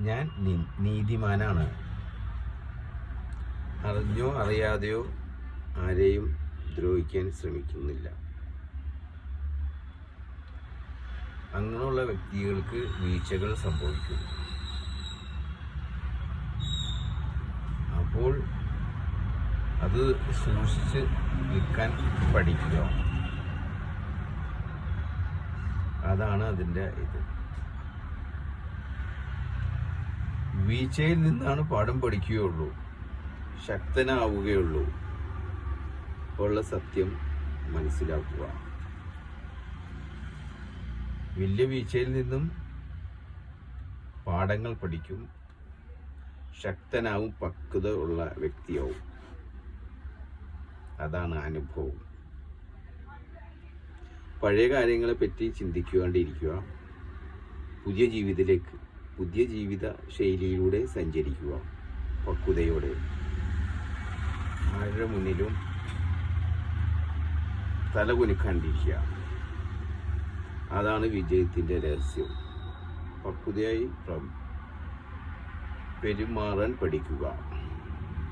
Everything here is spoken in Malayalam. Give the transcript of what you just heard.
ഞാൻ നീതിമാനാണ്. അറിഞ്ഞോ അറിയാതെയോ ആരെയും ദ്രോഹിക്കാൻ ശ്രമിക്കുന്നില്ല. അങ്ങനെയുള്ള വ്യക്തികൾക്ക് വീഴ്ചകൾ സംഭവിക്കുന്നു അപ്പോൾ അത് സൂക്ഷിച്ച് നിൽക്കാൻ പഠിക്കുക. അതാണ് അതിന്റെ ഇത്. വീഴ്ചയിൽ നിന്നാണ് പാഠം പഠിക്കുകയുള്ളൂ. ശക്തനാവുകയുള്ളൂ. ഉള്ള സത്യം മനസ്സിലാക്കുക. വലിയ വീഴ്ചയിൽ നിന്നും പാഠങ്ങൾ പഠിക്കും. ശക്തനാവും പക്വത ഉള്ള വ്യക്തിയാവും. അതാണ് അനുഭവം. പഴയ കാര്യങ്ങളെ പറ്റി ചിന്തിക്കുവാണ്ടിരിക്കുക. പുതിയ ജീവിതത്തിലേക്ക് പുതിയ ജീവിത ശൈലിയിലൂടെ സഞ്ചരിക്കുക. പക്വതയോടെ. ആരുടെ മുന്നിലും തല കുനിക്കാണ്ടിരിക്കുക അതാണ് വിജയത്തിന്റെ രഹസ്യം. പക്വതയായി പ്ര- പെരുമാറാൻ പഠിക്കുക.